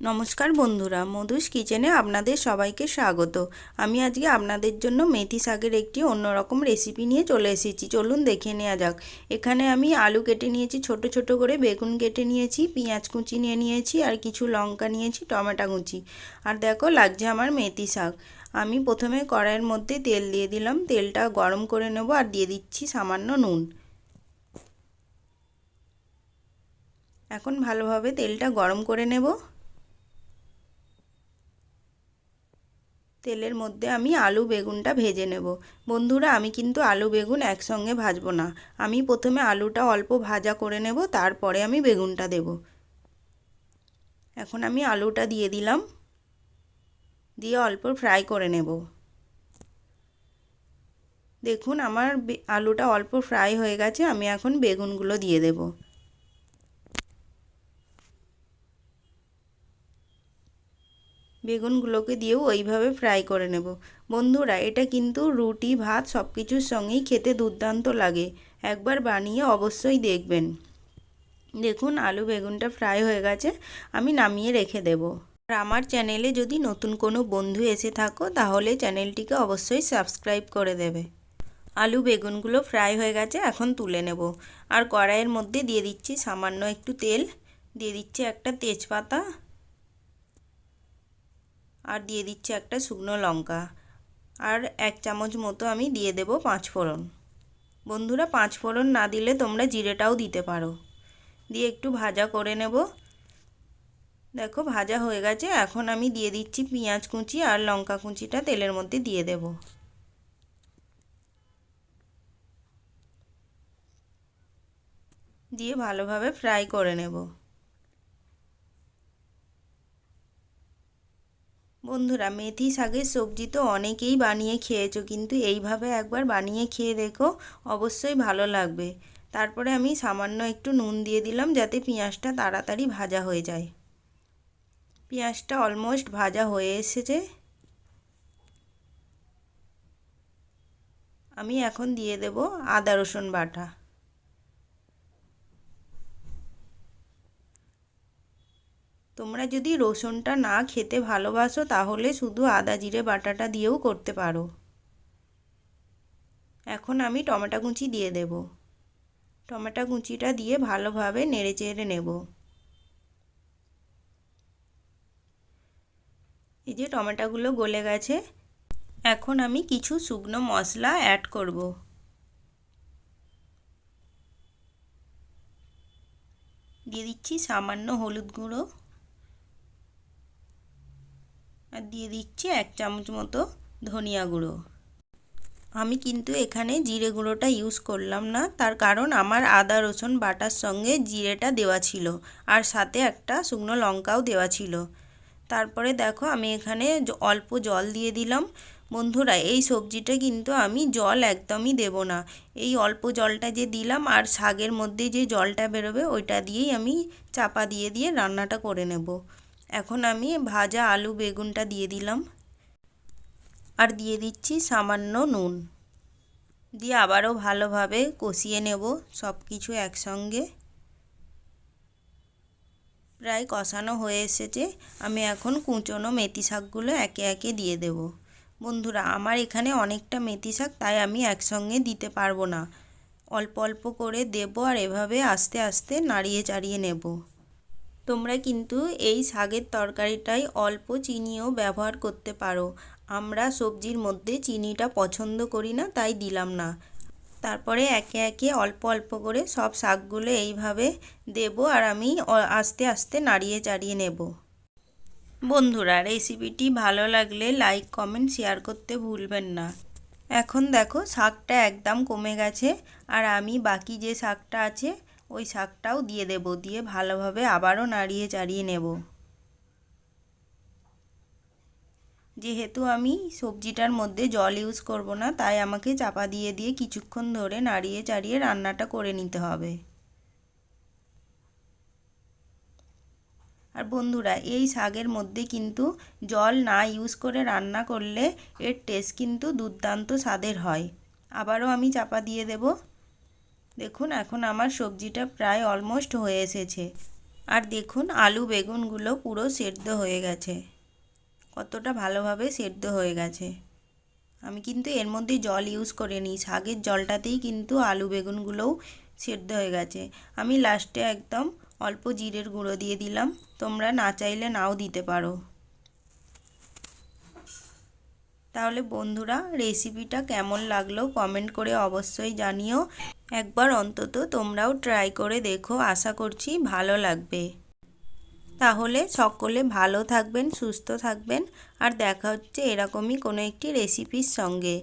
নমস্কার বন্ধুরা, মধুস কিচেনে আপনাদের সবাইকে স্বাগত। আমি আজকে আপনাদের জন্য মেথি শাকের একটি অন্যরকম রেসিপি নিয়ে চলে এসেছি। চলুন দেখে নেওয়া যাক। এখানে আমি আলু কেটে নিয়েছি, ছোট ছোট করে বেগুন কেটে নিয়েছি, পেঁয়াজ কুচি নিয়ে নিয়েছি আর কিছু লঙ্কা নিয়েছি, টমেটো কুচি। আর দেখো, লাগছে আমার মেথি শাক। আমি প্রথমে কড়াইয়ের মধ্যে তেল দিয়ে দিলাম। তেলটা গরম করে নেব আর দিয়ে দিচ্ছি সামান্য নুন। এখন ভালোভাবে তেলটা গরম করে নেব। তেলের মধ্যে আমি আলু বেগুনটা ভেজে নেব। বন্ধুরা, আমি কিন্তু আলু বেগুন একসঙ্গে ভাজবো না। আমি প্রথমে আলুটা অল্প ভাজা করে নেব, তারপরে আমি বেগুনটা দেব। এখন আমি আলুটা দিয়ে দিলাম। দিয়ে অল্প ফ্রাই করে নেব। দেখুন, আমার আলুটা অল্প ফ্রাই হয়ে গেছে, আমি এখন বেগুনগুলো দিয়ে দেবো। বেগুনগুলোকে দিয়েও ওইভাবে ফ্রাই করে নেব। বন্ধুরা, এটা কিন্তু রুটি, ভাত সব কিছুর সঙ্গেই খেতে দুর্দান্ত লাগে। একবার বানিয়ে অবশ্যই দেখবেন। দেখুন, আলু বেগুনটা ফ্রাই হয়ে গেছে, আমি নামিয়ে রেখে দেব। আর আমার চ্যানেলে যদি নতুন কোনো বন্ধু এসে থাকো, তাহলে চ্যানেলটিকে অবশ্যই সাবস্ক্রাইব করে দেবে। আলু বেগুনগুলো ফ্রাই হয়ে গেছে, এখন তুলে নেব। আর কড়াইয়ের মধ্যে দিয়ে দিচ্ছি সামান্য একটু তেল। দিয়ে দিচ্ছি একটা তেজপাতা। আর দিয়ে দিচ্ছি একটা শুকনো লঙ্কা। আর এক চামচ মতো আমি দিয়ে দেব পাঁচ ফোড়ন। বন্ধুরা, পাঁচ ফোড়ন না দিলে তোমরা জিরেটাও দিতে পারো। দিয়ে একটু ভাজা করে নেব। দেখো, ভাজা হয়ে গেছে। এখন আমি দিয়ে দিচ্ছি পেঁয়াজ কুচি আর লঙ্কা কুচিটা তেলের মধ্যে দিয়ে দেব। দিয়ে ভালোভাবে ফ্রাই করে নেব। বন্ধুরা, মেথি শাকের সবজি তো অনেকেই বানিয়ে খেয়েছো, কিন্তু এইভাবে একবার বানিয়ে খেয়ে দেখো, অবশ্যই ভালো লাগবে। তারপরে আমি সামান্য একটু নুন দিয়ে দিলাম, যাতে পেঁয়াজটা তাড়াতাড়ি ভাজা হয়ে যায়। পেঁয়াজটা অলমোস্ট ভাজা হয়ে এসেছে। আমি এখন দিয়ে দেব আদা রসুন বাটা। তোমরা যদি রসুনটা না খেতে ভালোবাসো, তাহলে শুধু আদা জিরে বাটাটা দিয়েও করতে পারো। এখন আমি টমেটো কুচি দিয়ে দেব। টমেটো কুচিটা দিয়ে ভালোভাবে নেড়ে চেড়ে নেব। এই যে টমেটোগুলো গলে গেছে, এখন আমি কিছু শুকনো মশলা অ্যাড করব। দিয়ে দিচ্ছি সামান্য হলুদ গুঁড়ো। আর দিয়ে দিচ্ছি এক চামচ মতো ধনিয়া গুঁড়ো। আমি কিন্তু এখানে জিরে গুঁড়োটা ইউজ করলাম না, তার কারণ আমার আদা, রসুন, বাটার সঙ্গে জিরেটা দেওয়া ছিল আর সাথে একটা শুকনো লঙ্কাও দেওয়া ছিল। তারপরে দেখো আমি এখানে অল্প জল দিয়ে দিলাম। বন্ধুরা, এই সবজিটা কিন্তু আমি জল একদমই দেব না। এই অল্প জলটা যে দিলাম আর শাকের মধ্যে যে জলটা বেরোবে, ওইটা দিয়েই আমি চাপা দিয়ে দিয়ে রান্নাটা করে নেব। এখন আমি ভাজা আলু বেগুনটা দিয়ে দিলাম। আর দিয়ে দিচ্ছি সামান্য নুন। দিয়ে আবারও ভালোভাবে কষিয়ে নেব সব কিছু একসঙ্গে। প্রায় কষানো হয়ে এসেছে। আমি এখন কুচনো মেথি শাকগুলো একে একে দিয়ে দেব। বন্ধুরা, আমার এখানে অনেকটা মেথি শাক, তাই আমি একসঙ্গে দিতে পারব না। অল্প অল্প করে দেব আর এভাবে আস্তে আস্তে নাড়িয়ে চাড়িয়ে নেব। তোমরা কিন্তু এই শাকের তরকারিটাই অল্প চিনিও ব্যবহার করতে পারো। আমরা সবজির মধ্যে চিনিটা পছন্দ করি না, তাই দিলাম না। তারপরে একে একে অল্প অল্প করে সব শাকগুলো এইভাবে দেব আর আমি আস্তে আস্তে নাড়িয়ে চাড়িয়ে নেব। বন্ধুরা, রেসিপিটি ভালো লাগলে লাইক, কমেন্ট, শেয়ার করতে ভুলবেন না। এখন দেখো শাকটা একদম কমে গেছে আর আমি বাকি যে শাকটা আছে ওই শাকটাও দিয়ে দেব, দিয়ে ভালোভাবে আবারও নাড়িয়ে চাড়িয়ে নেব। যেহেতু আমি সবজিটার মধ্যে জল ইউজ করব না, তাই আমাকে চাপা দিয়ে দিয়ে কিছুক্ষণ ধরে নাড়িয়ে চাড়িয়ে রান্নাটা করে নিতে হবে। আর বন্ধুরা, এই শাকের মধ্যে কিন্তু জল না ইউজ করে রান্না করলে এর টেস্ট কিন্তু দুর্দান্ত স্বাদের হয়। আবারও আমি চাপা দিয়ে দেবো। দেখুন, এখন আমার সবজিটা প্রায় অলমোস্ট হয়ে এসেছে। আর দেখুন, আলু বেগুনগুলো পুরো সেদ্ধ হয়ে গেছে। কতটা ভালোভাবে সেদ্ধ হয়ে গেছে। আমি কিন্তু এর মধ্যে জল ইউজ করে নিই। শাকের জলটাতেই কিন্তু আলু বেগুনগুলোও সেদ্ধ হয়ে গেছে। আমি লাস্টে একদম অল্প জিরের গুঁড়ো দিয়ে দিলাম। তোমরা না চাইলে নাও দিতে পারো। তাহলে বন্ধুরা রেসিপিটা কেমন লাগল কমেন্ট করে অবশ্যই জানিও। একবার অন্তত তোমরাও ট্রাই করে দেখো, আশা করছি ভালো লাগবে। তাহলে সকলে ভালো থাকবেন, সুস্থ থাকবেন, আর দেখা হচ্ছে এরকমই কোনো একটি রেসিপির সঙ্গে।